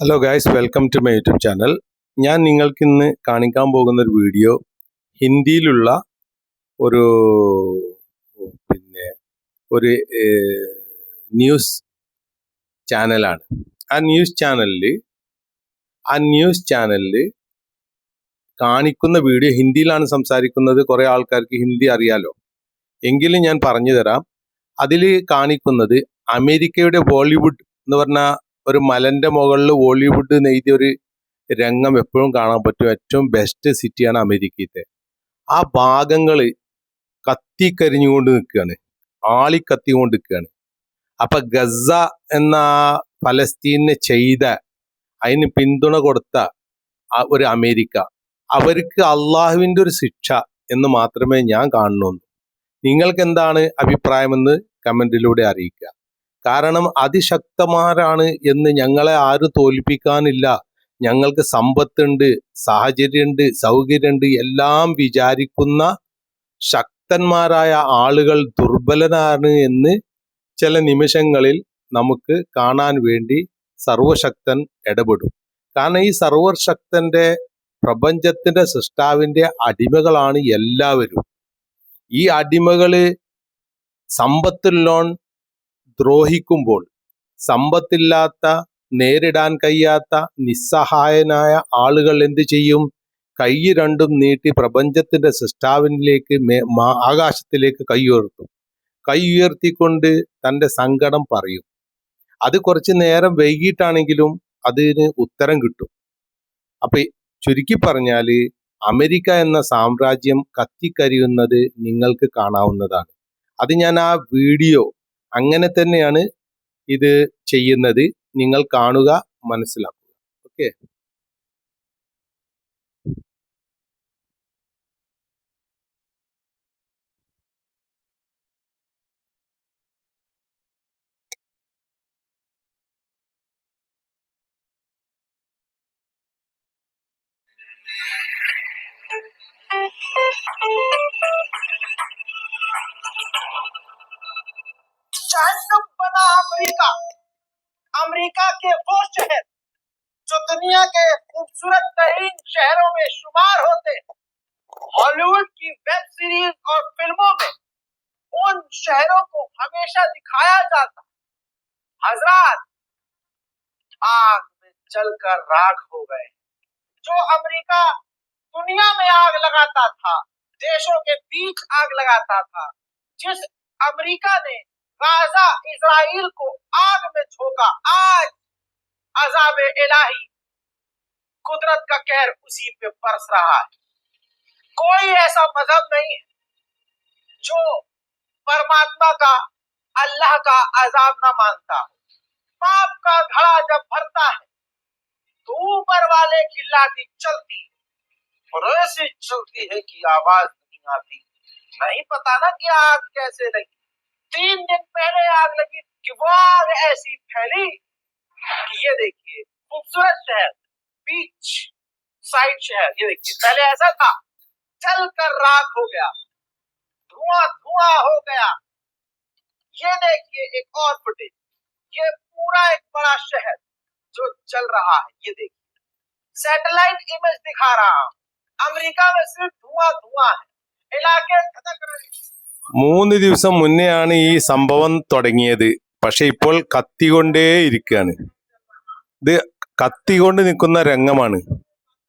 Hello guys welcome to my YouTube channel ഞാൻ നിങ്ങൾക്ക് ഇന്ന് കാണിക്കാൻ പോകുന്ന ഒരു വീഡിയോ ഹിന്ദിയിലുള്ള ഒരു പിന്നെ ഒരു ന്യൂസ് ചാനലാണ് ആ ന്യൂസ് ചാനലിൽ ആ ന്യൂസ് ചാനലിൽ കാണിക്കുന്ന വീഡിയോ ഹിന്ദിയിലാണ് സംസാരിക്കുന്നത്. കുറേ ആൾക്കാർക്ക് ഹിന്ദി അറിയാലോ. എങ്കിലും ഞാൻ പറഞ്ഞു തരാം. അതിൽ കാണിക്കുന്നത് അമേരിക്കയുടെ ബോളിവുഡ് എന്ന് പറഞ്ഞ ഒരു മലന്റെ മുകളിൽ ഹോളിവുഡ് നെയ്തിയ ഒരു രംഗം എപ്പോഴും കാണാൻ പറ്റും. ഏറ്റവും ബെസ്റ്റ് സിറ്റിയാണ് അമേരിക്കത്തെ ആ ഭാഗങ്ങൾ കത്തിക്കരിഞ്ഞുകൊണ്ട് നിൽക്കുകയാണ്. ആളിക്കത്തിക്കൊണ്ട് നിൽക്കുകയാണ് അപ്പൊ ഗസ എന്ന ഫലസ്തീനെ ചെയ്ത അതിന് പിന്തുണ കൊടുത്ത ഒരു അമേരിക്ക അവർക്ക് അള്ളാഹുവിന്റെ ഒരു ശിക്ഷ എന്ന് മാത്രമേ ഞാൻ കാണുന്നുള്ളൂ. നിങ്ങൾക്ക് എന്താണ് അഭിപ്രായമെന്ന് കമന്റിലൂടെ അറിയിക്കുക. കാരണം അതിശക്തമാരാണ് എന്ന് ഞങ്ങളെ ആരും തോൽപ്പിക്കാനില്ല. ഞങ്ങൾക്ക് സമ്പത്തുണ്ട് സാഹചര്യമുണ്ട് സൗകര്യമുണ്ട് എല്ലാം വിചാരിക്കുന്ന ശക്തന്മാരായ ആളുകൾ ദുർബലനാണ് എന്ന് ചില നിമിഷങ്ങളിൽ നമുക്ക് കാണാൻ വേണ്ടി സർവശക്തൻ ഇടപെടും. കാരണം ഈ സർവശക്തന്റെ പ്രപഞ്ചത്തിന്റെ സൃഷ്ടാവിന്റെ അടിമകളാണ് എല്ലാവരും. ഈ അടിമകൾ സമ്പത്തുള്ളോൺ ദ്രോഹിക്കുമ്പോൾ സമ്പത്തില്ലാത്ത നേരിടാൻ കഴിയാത്ത നിസ്സഹായനായ ആളുകൾ എന്തു ചെയ്യും? കൈ രണ്ടും നീട്ടി പ്രപഞ്ചത്തിന്റെ സൃഷ്ടാവിനിലേക്ക് ആകാശത്തിലേക്ക് കൈ ഉയർത്തും. കൈ ഉയർത്തിക്കൊണ്ട് തന്റെ സങ്കടം പറയും. അത് കുറച്ച് നേരം വൈകിട്ടാണെങ്കിലും അതിന് ഉത്തരം കിട്ടും. അപ്പൊ ചുരുക്കി പറഞ്ഞാൽ അമേരിക്ക എന്ന സാമ്രാജ്യം കത്തിക്കരിയുന്നത് നിങ്ങൾക്ക് കാണാവുന്നതാണ്. അത് ഞാൻ ആ വീഡിയോ അങ്ങനെ തന്നെയാണ് ഇത് ചെയ്യുന്നത്. നിങ്ങൾ കാണുക മനസ്സിലാക്കുക. ഓക്കെ? जहन्नुम बना अमेरिका। अमेरिका के वो शहर जो दुनिया के खूबसूरत तरीन शहरों में शुमार होते हॉलीवुड की वेब सीरीज़ और फ़िल्मों में उन शहरों को हमेशा दिखाया जाता हजरात आग में जलकर राख हो गए जो अमेरिका दुनिया में आग लगाता था, देशों के बीच आग लगाता था, जिस अमेरिका ने गाजा इसराइल को आग में झोंका। आज अजाब इलाही कुदरत का कहर उसी पे बरस रहा है। कोई ऐसा मज़हब नहीं है जो परमात्मा का, अल्लाह का अजाब ना मानता। पाप का घड़ा जब भरता है तो ऊपर वाले की लाठी चलती है और ऐसी चलती है कि आवाज़ नहीं आती। नहीं पता ना कि आग कैसे लगी। तीन दिन पहले आग लगी कि वो आग ऐसी फैली कि ये देखिए, खूबसूरत शहर बीच साइड शहर, ये देखिए, पहले ऐसा था चल कर राख हो गया धुआँ धुआँ हो गया। ये देखिए एक और फुटेज ये पूरा एक बड़ा शहर जो चल रहा है, ये देखिए। सैटेलाइट इमेज दिखा रहा हूँ, अमेरिका में सिर्फ़ धुआँ धुआँ है, इलाके धधक रहे മൂന്ന് ദിവസം മുന്നെയാണ് ഈ സംഭവം തുടങ്ങിയത് പക്ഷെ ഇപ്പോൾ കത്തികൊണ്ടേ ഇരിക്കുകയാണ് ഇത് കത്തികൊണ്ട് നിൽക്കുന്ന രംഗമാണ്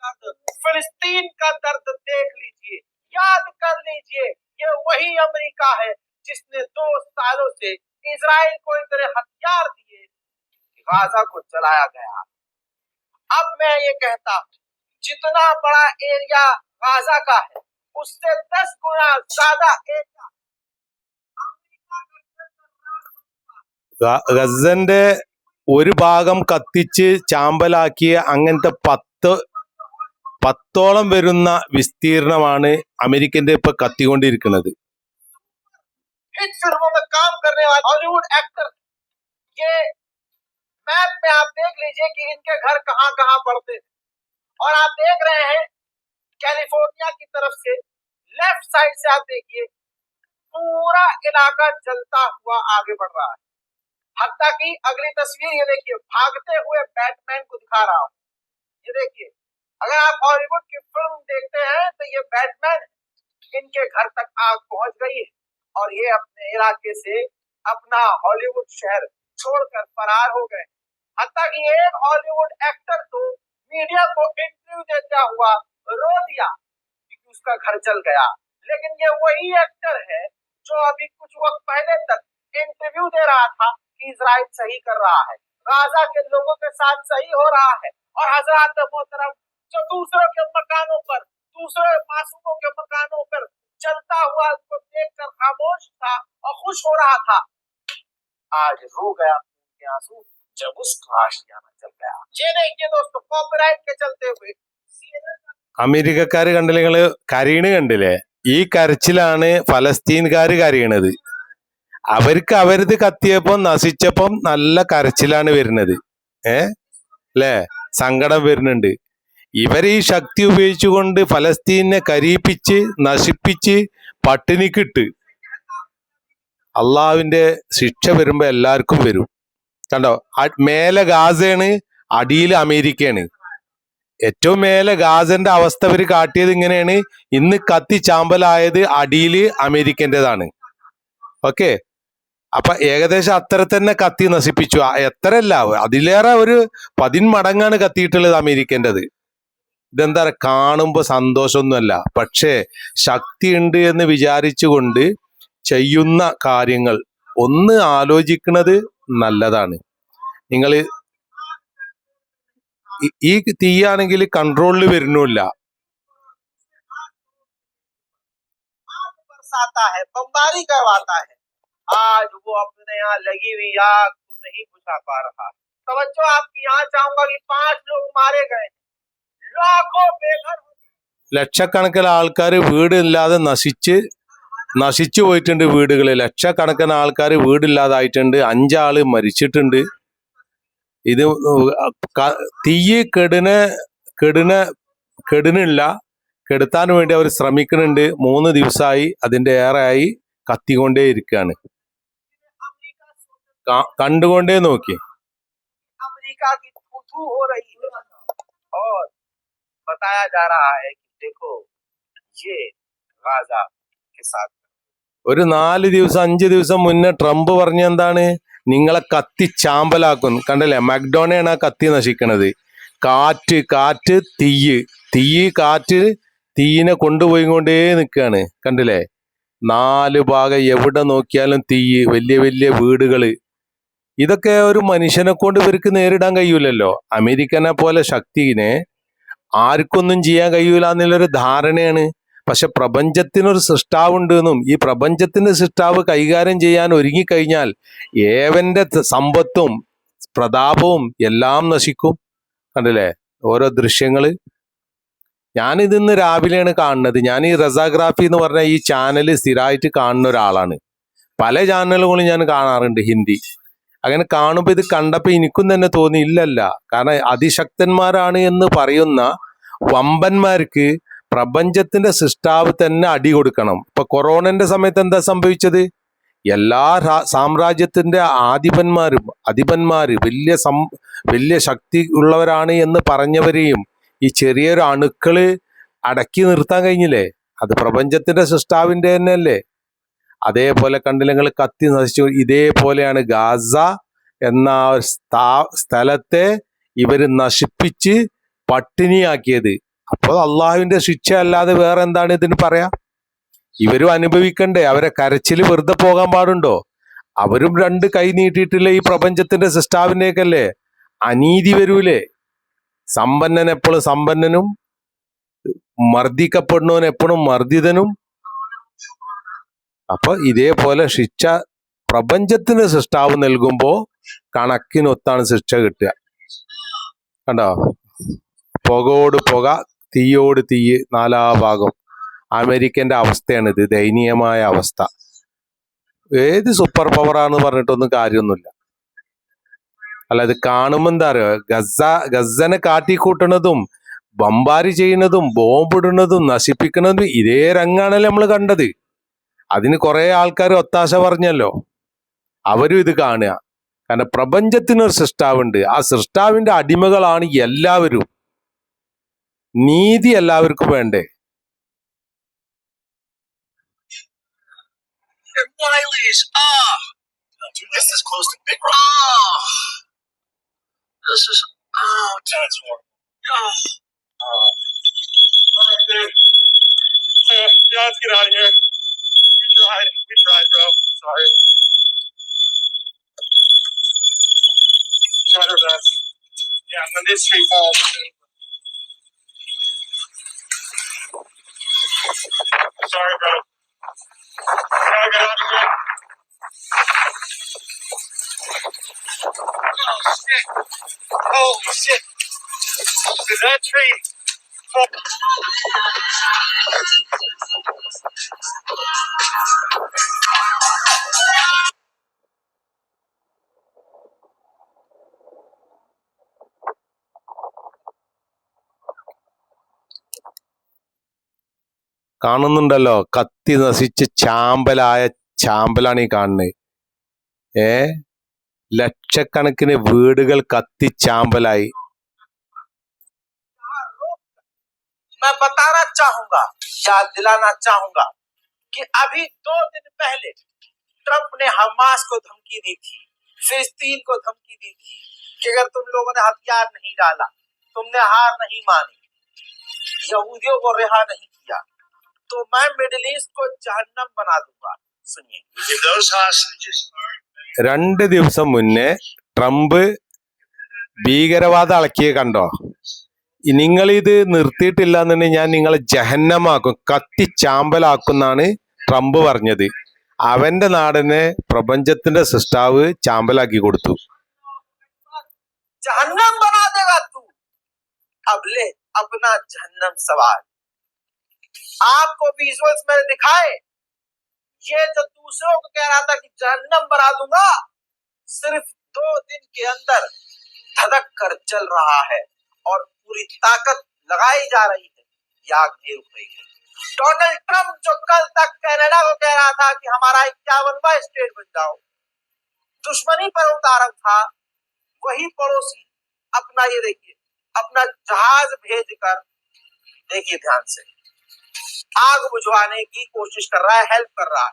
दर्द फिलिस्तीन का दर्द देख लीजिए याद कर लीजिए ये वही अमेरिका है जिसने दो सालों से इसराइल को इतने हथियार दिए कि गाजा को चलाया गया अब मैं ये कहता हूं, जितना बड़ा एरिया गाजा का है उससे दस गुना ज्यादा एरिया ഗസന്റെ ഒരു ഭാഗം കത്തിച്ച് ചാമ്പലാക്കിയ അങ്ങനത്തെ പത്ത് പത്തോളം വരുന്ന വിസ്തീർണമാണ് അമേരിക്കന്റെ ഇപ്പൊ കത്തിക്കൊണ്ടിരിക്കുന്നത് हिट फिल्मों में काम करने वाले हॉलीवुड एक्टर ये मैप में आप देख लीजिए कि इनके घर कहाँ कहाँ पड़ते हैं और आप देख रहे हैं कैलिफोर्निया की तरफ से लेफ्ट साइड से आप देखिए पूरा इलाका जलता हुआ आगे बढ़ रहा है हत्या की अगली तस्वीर, ये देखिए, भागते हुए बैटमैन को दिखा रहा हूँ। ये देखिए, अगर आप हॉलीवुड की फ़िल्म देखते हैं तो ये बैटमैन इनके घर तक आग पहुँच गई है और ये अपने इलाके से अपना हॉलीवुड शहर छोड़कर फरार हो गए। हत्या कि एक हॉलीवुड एक्टर तो मीडिया को इंटरव्यू देता हुआ रो दिया क्योंकि उसका घर चल गया। लेकिन ये वही एक्टर है जो अभी कुछ वक्त पहले तक इंटरव्यू दे रहा था इसराइल सही कर रहा है गाजा के लोगों के साथ सही हो रहा है और हजरत मोहतरम जो दूसरों के मकानों पर दूसरे मासूमों के मकानों पर चलता हुआ उसको देखकर खामोश था और खुश हो रहा था आज रो गया खून के आंसू जब उसका आशियाना चल गया ये नहीं ये दोस्तों कॉपीराइट के चलते हुए CNN അമേരിക്കക്കാര് കണ്ടില്ലേ നിങ്ങള് കരയണ് കണ്ടില്ലേ ഈ കരച്ചിലാണ് ഫലസ്തീൻകാര് കരയണത് അവർക്ക് അവരത് കത്തിയപ്പം നശിച്ചപ്പം നല്ല കരച്ചിലാണ് വരുന്നത്. ഏ? അല്ലേ സങ്കടം വരുന്നുണ്ട്. ഇവർ ഈ ശക്തി ഉപയോഗിച്ചുകൊണ്ട് ഫലസ്തീനെ കരീപ്പിച്ച് നശിപ്പിച്ച് പട്ടിണിക്കിട്ട് അള്ളാവിന്റെ ശിക്ഷ വരുമ്പോ എല്ലാവർക്കും വരും. കണ്ടോ? മേലെ ഗാസയാണ് അടിയിൽ അമേരിക്കയാണ്. ഏറ്റവും മേലെ ഗാസന്റെ അവസ്ഥ അവർ കാട്ടിയത് ഇങ്ങനെയാണ്. ഇന്ന് കത്തി ചാമ്പലായത് അടിയിൽ അമേരിക്കന്റെതാണ്. ഓക്കെ? അപ്പൊ ഏകദേശം അത്ര തന്നെ കത്തി നശിപ്പിച്ചു. എത്രയല്ല അതിലേറെ ഒരു പതിന്മടങ്ങാണ് കത്തിയിട്ടുള്ളത് അമേരിക്കന്റെത്. ഇതെന്താ പറയുക കാണുമ്പോ സന്തോഷമൊന്നുമല്ല. പക്ഷേ ശക്തി ഉണ്ട് എന്ന് വിചാരിച്ചുകൊണ്ട് ചെയ്യുന്ന കാര്യങ്ങൾ ഒന്ന് ആലോചിക്കുന്നത് നല്ലതാണ്. നിങ്ങൾ ഈ തീയാണെങ്കിൽ കൺട്രോളിൽ വരുന്നില്ല आग आज वो अपने यहाँ लगी हुई आग को नहीं बुझा पा रहा तवज्जो आपकी यहाँ चाहूंगा कि पांच लोग मारे गए लाखों बेघर हो ലക്ഷക്കണക്കിന് ആൾക്കാർ വീടില്ലാതെ നശിച്ച് നശിച്ചു പോയിട്ടുണ്ട് വീടുകൾ ലക്ഷക്കണക്കിന് ആൾക്കാർ വീടില്ലാതായിട്ടുണ്ട് അഞ്ചാള് മരിച്ചിട്ടുണ്ട് ഇത് ക- തീയ് കെടുന കെടുന കെടുനില്ല കെടുത്താൻ വേണ്ടി അവർ ശ്രമിക്കുന്നുണ്ട് മൂന്ന് ദിവസമായി അതിന്റെ ഏറെയായി കത്തിക്കൊണ്ടേ ഇരിക്കുകയാണ് अमेरिका सोच- കാ- കണ്ടുകൊണ്ടേ നോക്കി अमेरिका की थू थू हो रही है और बताया जा रहा है कि देखो ये गाजा के साथ ഒരു നാല് ദിവസം അഞ്ച് ദിവസം മുന്നേ ട്രംപ് പറഞ്ഞ എന്താണ് നിങ്ങളെ കത്തി ചാമ്പലാക്കും കണ്ടല്ലേ മക്ഡോണയാണ് ആ കത്തി നശിക്കണത് കാറ്റ് കാറ്റ് തീയ് തീയ് കാറ്റ് തീയിനെ കൊണ്ടുപോയി കൊണ്ടേ നിൽക്കുകയാണ് കണ്ടില്ലേ നാല് ഭാഗം എവിടെ നോക്കിയാലും തീയ് വലിയ വലിയ വീടുകള് ഇതൊക്കെ ഒരു മനുഷ്യനെ കൊണ്ട് ഇവർക്ക് നേരിടാൻ കഴിയൂലല്ലോ. അമേരിക്കനെ പോലെ ശക്തിനെ ആർക്കൊന്നും ചെയ്യാൻ കഴിയൂല എന്നുള്ളൊരു ധാരണയാണ്. പക്ഷെ പ്രപഞ്ചത്തിനൊരു സൃഷ്ടാവുണ്ട് എന്നും ഈ പ്രപഞ്ചത്തിന്റെ സൃഷ്ടാവ് കൈകാര്യം ചെയ്യാൻ ഒരുങ്ങിക്കഴിഞ്ഞാൽ ഏവന്റെ സമ്പത്തും പ്രതാപവും എല്ലാം നശിക്കും. കണ്ടില്ലേ? ഓരോ ദൃശ്യങ്ങൾ. ഞാനിതിന്ന് രാവിലെയാണ് കാണുന്നത്. ഞാൻ ഈ റസാഗ്രാഫി എന്ന് പറഞ്ഞ ഈ ചാനൽ സ്ഥിരമായിട്ട് കാണുന്ന ഒരാളാണ്. പല ചാനലുകളും ഞാൻ കാണാറുണ്ട് ഹിന്ദി. അങ്ങനെ കാണുമ്പോൾ ഇത് കണ്ടപ്പോൾ എനിക്കും തന്നെ തോന്നി ഇല്ലല്ല. കാരണം അതിശക്തന്മാരാണ് എന്ന് പറയുന്ന വമ്പന്മാർക്ക് പ്രപഞ്ചത്തിന്റെ സൃഷ്ടാവ് തന്നെ അടി കൊടുക്കണം. ഇപ്പൊ കൊറോണന്റെ സമയത്ത് എന്താ സംഭവിച്ചത്? എല്ലാ സാമ്രാജ്യത്തിന്റെ ആധിപന്മാരും അധിപന്മാര് വലിയ സം വലിയ ശക്തി ഉള്ളവരാണ് എന്ന് പറഞ്ഞവരെയും ഈ ചെറിയൊരു അണുക്കൾ അടക്കി നിർത്താൻ കഴിഞ്ഞില്ലേ? അത് പ്രപഞ്ചത്തിന്റെ സൃഷ്ടാവിന്റെ തന്നെ അല്ലേ അതേപോലെ കണ്ടില്ലെങ്കിൽ കത്തി നശിച്ചു ഇതേപോലെയാണ് ഗാസ എന്ന സ്ഥാ- സ്ഥലത്തെ ഇവർ നശിപ്പിച്ച് പട്ടിണിയാക്കിയത്. അപ്പോൾ അള്ളാഹുവിന്റെ ശിക്ഷ അല്ലാതെ വേറെ എന്താണ് ഇതിന് പറയാ? ഇവരും അനുഭവിക്കണ്ടേ? അവരെ കരച്ചിൽ വെറുതെ പോകാൻ പാടുണ്ടോ? അവരും രണ്ട് കൈ നീട്ടിയിട്ടില്ല ഈ പ്രപഞ്ചത്തിന്റെ സൃഷ്ടാവിനേക്കല്ലേ അനീതി വരൂലേ? സമ്പന്നൻ എപ്പോഴും സമ്പന്നനും മർദ്ദിക്കപ്പെടുന്നവൻ എപ്പോഴും മർദ്ദിതനും അപ്പൊ ഇതേപോലെ ശിക്ഷ പ്രപഞ്ചത്തിന് സൃഷ്ടാവ് നൽകുമ്പോൾ കണക്കിനൊത്താണ് ശിക്ഷ കിട്ടുക. കണ്ടോ? പുകയോട് പുക തീയോട് തീ നാലാ ഭാഗം. അമേരിക്കന്റെ അവസ്ഥയാണ് ഇത് ദയനീയമായ അവസ്ഥ. ഏത് സൂപ്പർ പവറാന്ന് പറഞ്ഞിട്ടൊന്നും കാര്യമൊന്നുമില്ല. അല്ല ഇത് കാണുമ്പോ എന്താ അറിയോ? ഗസ ഗസനെ കാട്ടിക്കൂട്ടണതും ബംബാരി ചെയ്യുന്നതും ബോംബിടുന്നതും നശിപ്പിക്കുന്നതും ഇതേ രംഗാണല്ലോ നമ്മൾ കണ്ടത്. അതിന് കുറെ ആൾക്കാർ ഒത്താശ പറഞ്ഞല്ലോ അവരും ഇത് കാണുക കാരണം പ്രപഞ്ചത്തിനൊരു സൃഷ്ടാവുണ്ട് ആ സൃഷ്ടാവിന്റെ അടിമകളാണ് എല്ലാവരും നീതി എല്ലാവർക്കും വേണ്ടേ Oh, dad's warm. Oh. Oh. All right, babe. Uh, yeah, let's get out of here. Tried. We tried, bro. I'm sorry. We tried our best. Yeah, when this tree falls. Sorry, bro. Get out. Oh shit! Holy shit! Did that tree? fall- കാണുന്നുണ്ടല്ലോ കത്തി നശിച്ച് ചാമ്പലായ ചാമ്പലാണ് ഈ കാണുന്നത് ഏ ലക്ഷക്കണക്കിന് വീടുകൾ കത്തി ചാമ്പലായി मैं बताना चाहूंगा याद दिलाना चाहूंगा कि अभी दो दिन पहले ट्रंप ने हमास को धमकी दी थी फिलिस्तीन को धमकी दी थी कि अगर तुम लोगों ने हथियार नहीं डाला तुमने हार नहीं मानी यहूदियों को रिहा नहीं किया तो मैं मिडिल ईस्ट को जहन्नम बना दूंगा सुनिए If those hostages are രണ്ട് ദിവസം മുന്നേ ട്രംപ് ഭീകരവാദം അളക്കിയ കണ്ടോ നിങ്ങൾ ഇത് നിർത്തിയിട്ടില്ല എന്നുണ്ടെങ്കിൽ ഞാൻ നിങ്ങളെ ജഹന്നമാക്കും കത്തി ചാമ്പലാക്കുന്നാണ് ട്രംപ് പറഞ്ഞത് അവന്റെ നാടിനെ പ്രപഞ്ചത്തിന്റെ സൃഷ്ടാവ് ചാമ്പലാക്കി കൊടുത്തു जहन्नम बना देगा तू अब ले अपना जहन्नम सवाल आपको विजुअल्स मैंने दिखाए। ये जो दूसरों को कह रहा था कि जहन्नम बना दूँगा, सिर्फ़ दो दिन के अंदर धधक कर चल रहा है और पूरी ताकत लगाई जा रही है। ये आग नहीं रुक है। डोनाल्ड ट्रंप जो कल तक कनाडा को कह रहा था कि हमारा इक्यावनवा स्टेट बन जाओ, दुश्मनी पर उतारक था, वही पड़ोसी अपना ये देखिए, अपना जहाज़ भेज कर देखिए ध्यान से। आग बुझवाने की कोशिश कर रहा है हेल्प कर रहा है।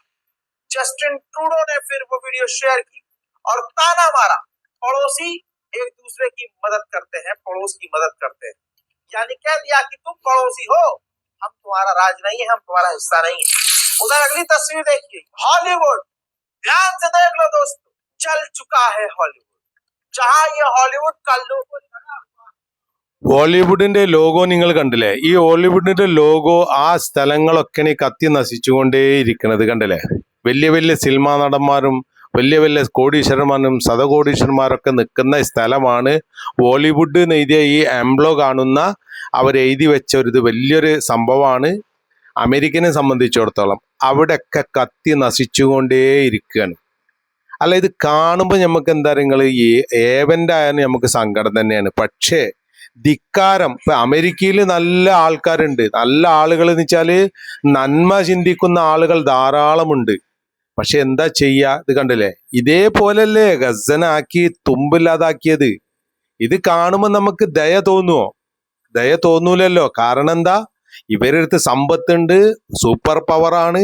जस्टिन ट्रूडो ने फिर वो वीडियो शेयर की और ताना मारा। पड़ोसी एक दूसरे की मदद करते हैं, पड़ोस की मदद करते हैं। यानी कह दिया कि तुम पड़ोसी हो, हम तुम्हारा राज नहीं है, हम तुम्हारा हिस्सा नहीं है। उधर अगली तस्वीर देखिए। हॉलीवुड ध्यान से देख लो दोस्तों, चल चुका है हॉलीवुड जहाँ ये हॉलीवुड का लोगो लगा हुआ ഹോളിവുഡിന്റെ ലോഗോ നിങ്ങൾ കണ്ടില്ലേ? ഈ ഹോളിവുഡിന്റെ ലോഗോ ആ സ്ഥലങ്ങളൊക്കെ കത്തി കത്തി നശിച്ചുകൊണ്ടേയിരിക്കുന്നത് കണ്ടില്ലേ? വലിയ വലിയ സിനിമാ നടന്മാരും വലിയ വലിയ കോടീശ്വരന്മാരും ശതകോടീശ്വരന്മാരൊക്കെ നിൽക്കുന്ന സ്ഥലമാണ് ബോളിവുഡ് എഴുതിയ ഈ എംബ്ലോ കാണുന്ന അവർ എഴുതി വെച്ച ഒരു വലിയൊരു സംഭവമാണ്. അമേരിക്കനെ സംബന്ധിച്ചിടത്തോളം അവിടെയൊക്കെ കത്തി നശിച്ചുകൊണ്ടേ നശിച്ചുകൊണ്ടേയിരിക്കുകയാണ് അല്ല ഇത് കാണുമ്പോൾ നമുക്ക് എന്താ നിങ്ങൾ ഈ ഏവന്റെ ആയാലും നമുക്ക് സങ്കടം തന്നെയാണ്. പക്ഷേ ധിക്കാരം. ഇപ്പൊ അമേരിക്കയിൽ നല്ല ആൾക്കാരുണ്ട്. നല്ല ആളുകൾ എന്ന് വെച്ചാൽ നന്മ ചിന്തിക്കുന്ന ആളുകൾ ധാരാളമുണ്ട്. പക്ഷെ എന്താ ചെയ്യാ? ഇത് കണ്ടില്ലേ? ഇതേപോലല്ലേ ഗസനാക്കി തുമ്പില്ലാതാക്കിയത്. ഇത് കാണുമ്പോൾ നമുക്ക് ദയ തോന്നുമോ ദയ തോന്നൂലല്ലോ. കാരണം എന്താ? ഇവരടുത്ത് സമ്പത്തുണ്ട് സൂപ്പർ പവറാണ്.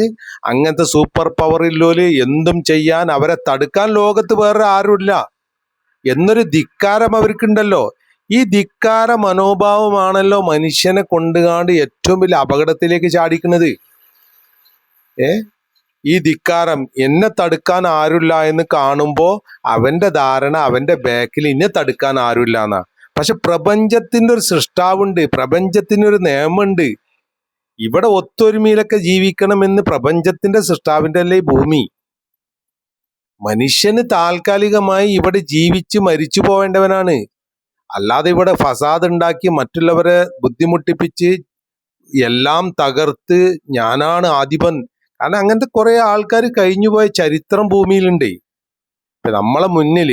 അങ്ങനത്തെ സൂപ്പർ പവർ ഇല്ലോൽ എന്തും ചെയ്യാൻ അവരെ തടുക്കാൻ ലോകത്ത് വേറെ ആരുമില്ല എന്നൊരു ധിക്കാരം അവർക്കുണ്ടല്ലോ. ഈ ധിക്കാര മനോഭാവമാണല്ലോ മനുഷ്യനെ കൊണ്ടുകാണ്ട് ഏറ്റവും വലിയ അപകടത്തിലേക്ക് ചാടിക്കുന്നത്. ഏ? ഈ ധിക്കാരം എന്നെ തടുക്കാൻ ആരുമില്ല എന്ന് കാണുമ്പോ അവന്റെ ധാരണ അവന്റെ ബാക്കിൽ ഇന്നെ തടുക്കാൻ ആരുമില്ല എന്നാ. പക്ഷെ പ്രപഞ്ചത്തിന്റെ ഒരു സൃഷ്ടാവുണ്ട് പ്രപഞ്ചത്തിന് ഒരു നിയമമുണ്ട്. ഇവിടെ ഒത്തൊരുമയിലൊക്കെ ജീവിക്കണമെന്ന് പ്രപഞ്ചത്തിന്റെ സൃഷ്ടാവിന്റെ അല്ലേ ഭൂമി? മനുഷ്യന് താൽക്കാലികമായി ഇവിടെ ജീവിച്ച് മരിച്ചു പോവേണ്ടവനാണ്. അല്ലാതെ ഇവിടെ ഫസാദ് ഉണ്ടാക്കി മറ്റുള്ളവരെ ബുദ്ധിമുട്ടിപ്പിച്ച് എല്ലാം തകർത്ത് ഞാനാണ് ആധിപൻ. കാരണം അങ്ങനത്തെ കുറെ ആൾക്കാർ കഴിഞ്ഞുപോയ ചരിത്രം ഭൂമിയിലുണ്ട്. ഇപ്പൊ നമ്മളെ മുന്നിൽ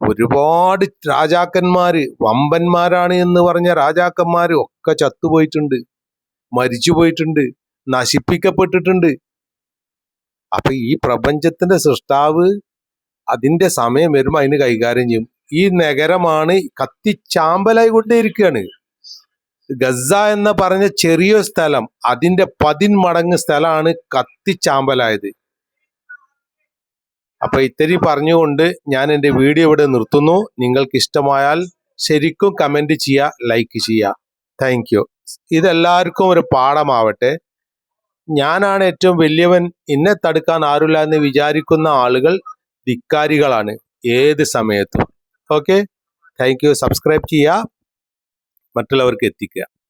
ഒരുപാട് രാജാക്കന്മാര് വമ്പന്മാരാണ് എന്ന് പറഞ്ഞ രാജാക്കന്മാര് ഒക്കെ ചത്തുപോയിട്ടുണ്ട്. മരിച്ചു പോയിട്ടുണ്ട് നശിപ്പിക്കപ്പെട്ടിട്ടുണ്ട്. അപ്പൊ ഈ പ്രപഞ്ചത്തിന്റെ സൃഷ്ടാവ് അതിന്റെ സമയം വരുമ്പോൾ അതിന് കൈകാര്യം ചെയ്യും. ഈ നഗരമാണ് കത്തിച്ചാമ്പലായി കൊണ്ടേയിരിക്കുകയാണ്. ഗസ എന്ന് പറഞ്ഞ ചെറിയ സ്ഥലം അതിന്റെ പതിന്മടങ്ങ് സ്ഥലമാണ് കത്തിച്ചാമ്പലായത്. അപ്പൊ ഇത്തിരി പറഞ്ഞുകൊണ്ട് ഞാൻ എന്റെ വീഡിയോ ഇവിടെ നിർത്തുന്നു. നിങ്ങൾക്ക് ഇഷ്ടമായാൽ ശരിക്കും കമന്റ് ചെയ്യുക ലൈക്ക് ചെയ്യുക. താങ്ക് യു ഇതെല്ലാവർക്കും ഒരു പാഠമാവട്ടെ. ഞാനാണ് ഏറ്റവും വലിയവൻ. എന്നെ തടുക്കാൻ ആരുമില്ല എന്ന് വിചാരിക്കുന്ന ആളുകൾ ധിക്കാരികളാണ്. ഏത് സമയത്തും. ഓക്കെ താങ്ക് യു സബ്സ്ക്രൈബ് ചെയ്യുക മറ്റുള്ളവർക്ക് എത്തിക്കുക